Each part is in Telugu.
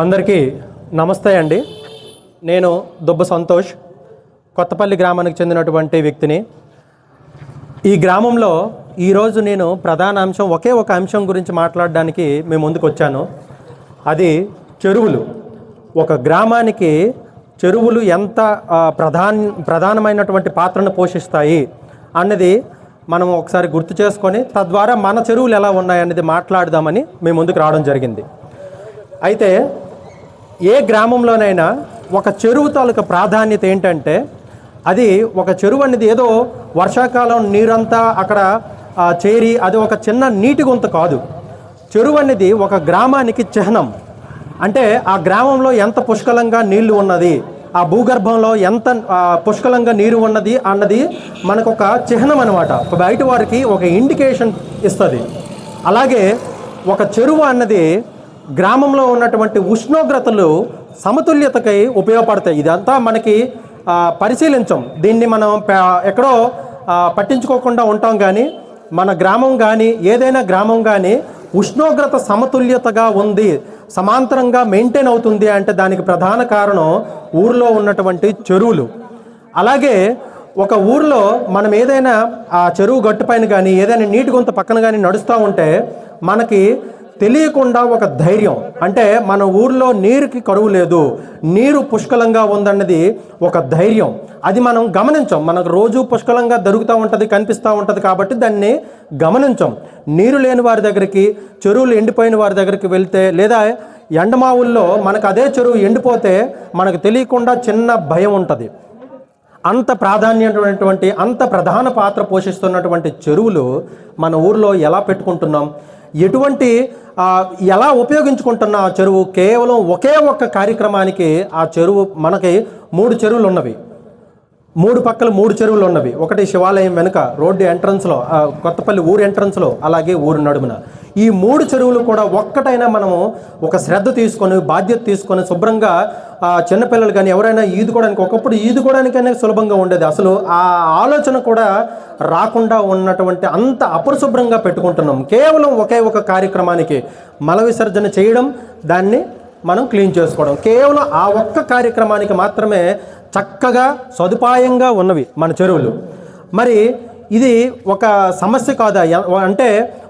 అందరికీ నమస్తే అండి. నేను దుబ్బ సంతోష్ కొత్తపల్లి గ్రామానికి చెందినటువంటి వ్యక్తిని. ఈ గ్రామంలో ఈరోజు నేను ప్రధాన అంశం ఒకే ఒక అంశం గురించి మాట్లాడడానికి మేము ముందుకు వచ్చాను. అది చెరువులు. ఒక గ్రామానికి చెరువులు ఎంత ప్రధాన ప్రధానమైనటువంటి పాత్రను పోషిస్తాయి అన్నది మనం ఒకసారి గుర్తు చేసుకొని తద్వారా మన చెరువులు ఎలా ఉన్నాయనేది మాట్లాడదామని మేము ముందుకు రావడం జరిగింది. అయితే ఏ గ్రామంలోనైనా ఒక చెరువు తాలూకు ప్రాధాన్యత ఏంటంటే అది ఒక చెరువు అనేది ఏదో వర్షాకాలం నీరంతా అక్కడ చేరి అది ఒక చిన్న నీటి గుంత కాదు. చెరువు అనేది ఒక గ్రామానికి చిహ్నం. అంటే ఆ గ్రామంలో ఎంత పుష్కలంగా నీళ్ళు ఉన్నది ఆ భూగర్భంలో ఎంత పుష్కలంగా నీరు ఉన్నది అన్నది మనకు ఒక చిహ్నం అనమాట బయట వారికి ఒక ఇండికేషన్ ఇస్తుంది. అలాగే ఒక చెరువు అన్నది గ్రామంలో ఉన్నటువంటి ఉష్ణోగ్రతలు సమతుల్యతకై ఉపయోగపడతాయి. ఇదంతా మనకి పరిశీలించం. దీన్ని మనం ఎక్కడో పట్టించుకోకుండా ఉంటాం కానీ మన గ్రామం కానీ ఏదైనా గ్రామం కానీ ఉష్ణోగ్రత సమతుల్యతగా ఉంది సమాంతరంగా మెయింటైన్ అవుతుంది అంటే దానికి ప్రధాన కారణం ఊర్లో ఉన్నటువంటి చెరువులు. అలాగే ఒక ఊర్లో మనం ఏదైనా ఆ చెరువు గట్టుపైన కానీ ఏదైనా నీటి గుంత పక్కన కానీ నడుస్తూ ఉంటే మనకి తెలియకుండా ఒక ధైర్యం. అంటే మన ఊర్లో నీరుకి కరువు లేదు. నీరు పుష్కలంగా ఉందన్నది ఒక ధైర్యం. అది మనం గమనించం. మనకు రోజు పుష్కలంగా దొరుకుతూ ఉంటుంది కనిపిస్తూ ఉంటుంది కాబట్టి దాన్ని గమనించం. నీరు లేని వారి దగ్గరికి చెరువులు ఎండిపోయిన వారి దగ్గరికి వెళ్తే లేదా ఎండమావుల్లో మనకు అదే చెరువు ఎండిపోతే మనకు తెలియకుండా చిన్న భయం ఉంటుంది. అంత ప్రాధాన్యమైనటువంటి అంత ప్రధాన పాత్ర పోషిస్తున్నటువంటి చెరువులు మన ఊర్లో ఎలా పెట్టుకుంటున్నాం? ఎటువంటి ఎలా ఉపయోగించుకుంటున్న ఆ చెరువు? కేవలం ఒకే ఒక్క కార్యక్రమానికి ఆ చెరువు మనకి మూడు చెరువులు ఉన్నవి మూడు పక్కల మూడు చెరువులు ఉన్నవి ఒకటి శివాలయం వెనుక రోడ్డు ఎంట్రన్స్లో ఆ, కొత్తపల్లి ఊరు ఎంట్రన్స్లో అలాగే ఊరు నడుమున. ఈ మూడు చెరువులు కూడా ఒక్కటైనా మనము ఒక శ్రద్ధ తీసుకొని బాధ్యత తీసుకొని శుభ్రంగా చిన్నపిల్లలు కానీ ఎవరైనా ఈదుకోవడానికి ఒకప్పుడు ఈదుకోవడానికైనా సులభంగా ఉండేది. అసలు ఆ ఆలోచన కూడా రాకుండా ఉన్నటువంటి అంత అపరిశుభ్రంగా పెట్టుకుంటున్నాం. కేవలం ఒకే ఒక కార్యక్రమానికి మల విసర్జన చేయడం దాన్ని మనం క్లీన్ చేసుకోవడం. కేవలం ఆ ఒక్క కార్యక్రమానికి మాత్రమే చక్కగా సదుపాయంగా ఉన్నవి మన చెరువులు. మరి ఇది ఒక సమస్య కాదా? అంటే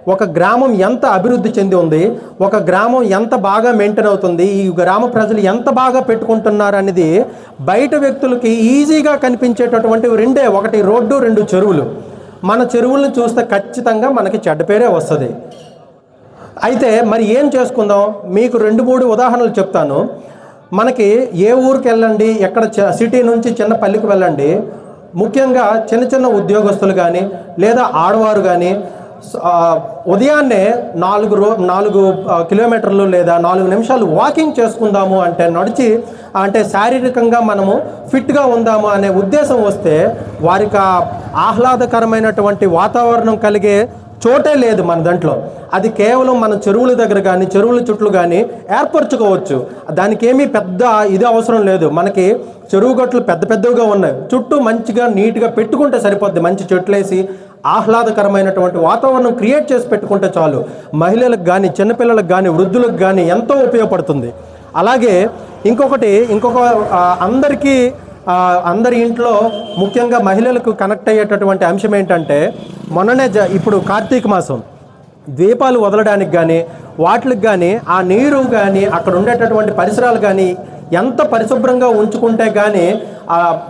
ఒక గ్రామం ఎంత అభివృద్ధి చెంది ఉంది ఒక గ్రామం ఎంత బాగా మెయింటైన్ అవుతుంది ఈ గ్రామ ప్రజలు ఎంత బాగా పెట్టుకుంటున్నారు అనేది బయట వ్యక్తులకి ఈజీగా కనిపించేటటువంటి రెండే ఒకటి రోడ్డు రెండు చెరువులు. మన చెరువులను చూస్తే ఖచ్చితంగా మనకి చెడ్డ పేరే వస్తుంది. అయితే మరి ఏం చేసుకుందాం? మీకు రెండు మూడు ఉదాహరణలు చెప్తాను. మనకి ఏ ఊరికి వెళ్ళండి ఎక్కడ చ- సిటీ నుంచి చిన్న పల్లెకి వెళ్ళండి ముఖ్యంగా చిన్న చిన్న ఉద్యోగస్తులు కానీ లేదా ఆడవారు కానీ ఉదయాన్నే నాలుగు రో నాలుగు కిలోమీటర్లు లేదా నాలుగు నిమిషాలు వాకింగ్ చేసుకుందాము అంటే నడిచి అంటే శారీరకంగా మనము ఫిట్గా ఉందాము అనే ఉద్దేశం వస్తే వారికి ఆహ్లాదకరమైనటువంటి వాతావరణం కలిగే చోటే లేదు మన దాంట్లో. అది కేవలం మన చెరువుల దగ్గర కానీ చెరువుల చుట్లు కానీ ఏర్పరచుకోవచ్చు. దానికి ఏమీ పెద్ద ఇది అవసరం లేదు. మనకి చెరువు గట్లు పెద్ద పెద్దవిగా ఉన్నాయి. చుట్టూ మంచిగా నీట్గా పెట్టుకుంటే సరిపోద్ది. మంచి చెట్లేసి ఆహ్లాదకరమైనటువంటి వాతావరణం క్రియేట్ చేసి పెట్టుకుంటే చాలు. మహిళలకు కానీ చిన్నపిల్లలకు కానీ వృద్ధులకు కానీ ఎంతో ఉపయోగపడుతుంది. అలాగే ఇంకొకటి ఇంకొక అందరికీ అందరి ఇంట్లో ముఖ్యంగా మహిళలకు కనెక్ట్ అయ్యేటటువంటి అంశం ఏంటంటే మొన్ననే జ ఇప్పుడు కార్తీక మాసం. దీపాలు వదలడానికి కానీ వాటికి కానీ ఆ నీరు కానీ అక్కడ ఉండేటటువంటి పరిసరాలు కానీ ఎంత పరిశుభ్రంగా ఉంచుకుంటే కానీ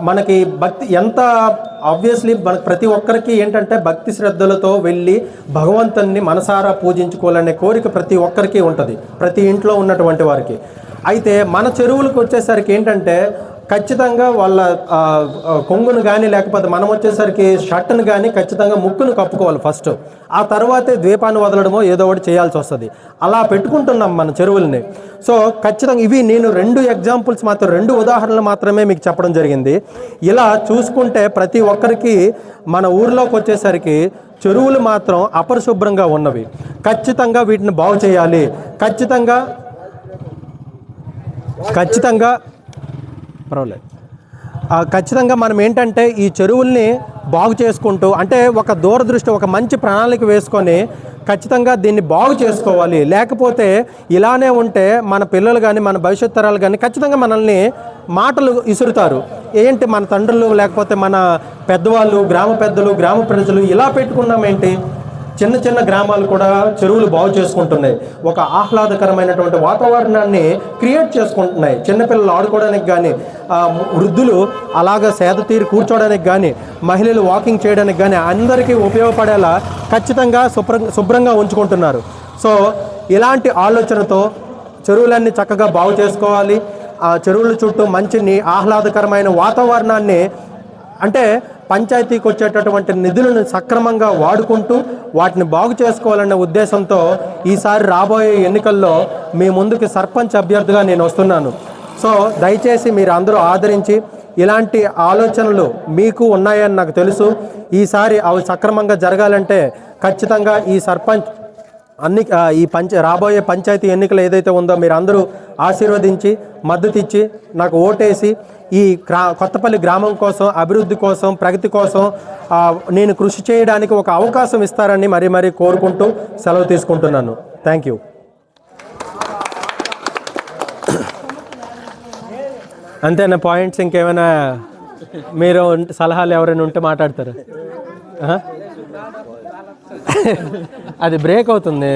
మనకి భక్తి ఎంత ఆబ్వియస్లీ మనకు ప్రతి ఒక్కరికి ఏంటంటే భక్తి శ్రద్ధలతో వెళ్ళి భగవంతుని మనసారా పూజించుకోవాలనే కోరిక ప్రతి ఒక్కరికి ఉంటుంది ప్రతి ఇంట్లో ఉన్నటువంటి వారికి. అయితే మన చెరువులకు వచ్చేసరికి ఏంటంటే ఖచ్చితంగా వాళ్ళ కొంగును కానీ లేకపోతే మనం వచ్చేసరికి షర్ట్ను కానీ ఖచ్చితంగా ముక్కును కప్పుకోవాలి ఫస్ట్. ఆ తర్వాతే ద్వీపాన్ని వదలడమో ఏదో ఒకటి చేయాల్సి వస్తుంది. అలా పెట్టుకుంటున్నాం మన చెరువుల్ని. సో ఖచ్చితంగా ఇవి నేను రెండు ఎగ్జాంపుల్స్ మాత్రం రెండు ఉదాహరణలు మాత్రమే మీకు చెప్పడం జరిగింది. ఇలా చూసుకుంటే ప్రతి ఒక్కరికి మన ఊర్లోకి వచ్చేసరికి చెరువులు మాత్రం అపరిశుభ్రంగా ఉన్నవి. ఖచ్చితంగా వీటిని బాగు చేయాలి. ఖచ్చితంగా ఖచ్చితంగా పర్వాలేదు. ఖచ్చితంగా మనం ఏంటంటే ఈ చెరువుల్ని బాగు చేసుకుంటూ అంటే ఒక దూరదృష్టి ఒక మంచి ప్రణాళిక వేసుకొని ఖచ్చితంగా దీన్ని బాగు చేసుకోవాలి. లేకపోతే ఇలానే ఉంటే మన పిల్లలు కానీ మన భవిష్యత్ తరాలు కానీ ఖచ్చితంగా మనల్ని మాటలు ఇసురుతారు. ఏంటి మన తండ్రులు లేకపోతే మన పెద్దవాళ్ళు గ్రామ పెద్దలు గ్రామ ప్రజలు ఇలా పెట్టుకున్నాం ఏంటి? చిన్న చిన్న గ్రామాలు కూడా చెరువులు బాగు చేసుకుంటున్నాయి. ఒక ఆహ్లాదకరమైనటువంటి వాతావరణాన్ని క్రియేట్ చేసుకుంటున్నాయి. చిన్నపిల్లలు ఆడుకోవడానికి కానీ వృద్ధులు అలాగ సేద తీరి కూర్చోవడానికి కానీ మహిళలు వాకింగ్ చేయడానికి కానీ అందరికీ ఉపయోగపడేలా ఖచ్చితంగా శుభ్రం శుభ్రంగా ఉంచుకుంటున్నారు. సో ఇలాంటి ఆలోచనతో చెరువులన్నీ చక్కగా బాగు చేసుకోవాలి. ఆ చెరువుల చుట్టూ మంచిని ఆహ్లాదకరమైన వాతావరణాన్ని అంటే పంచాయతీకి వచ్చేటటువంటి నిధులను సక్రమంగా వాడుకుంటూ వాటిని బాగు చేసుకోవాలనే ఉద్దేశంతో ఈసారి రాబోయే ఎన్నికల్లో మీ ముందుకి సర్పంచ్ అభ్యర్థిగా నేను వస్తున్నాను. సో దయచేసి మీరు అందరూ ఆదరించి ఇలాంటి ఆలోచనలు మీకు ఉన్నాయని నాకు తెలుసు. ఈసారి అవి సక్రమంగా జరగాలంటే ఖచ్చితంగా ఈ సర్పంచ్ అన్ని ఈ పంచ రాబోయే పంచాయతీ ఎన్నికలు ఏదైతే ఉందో మీరు అందరూ ఆశీర్వదించి మద్దతు ఇచ్చి నాకు ఓటేసి ఈ గ్రా కొత్తపల్లి గ్రామం కోసం అభివృద్ధి కోసం ప్రగతి కోసం నేను కృషి చేయడానికి ఒక అవకాశం ఇస్తారని మరీ మరీ కోరుకుంటూ సెలవు తీసుకుంటున్నాను. థ్యాంక్ యూ అంతేనా పాయింట్స్? ఇంకేమైనా మీరు సలహాలు ఎవరైనా ఉంటే మాట్లాడతారు? అది బ్రేక్ అవుతుంది.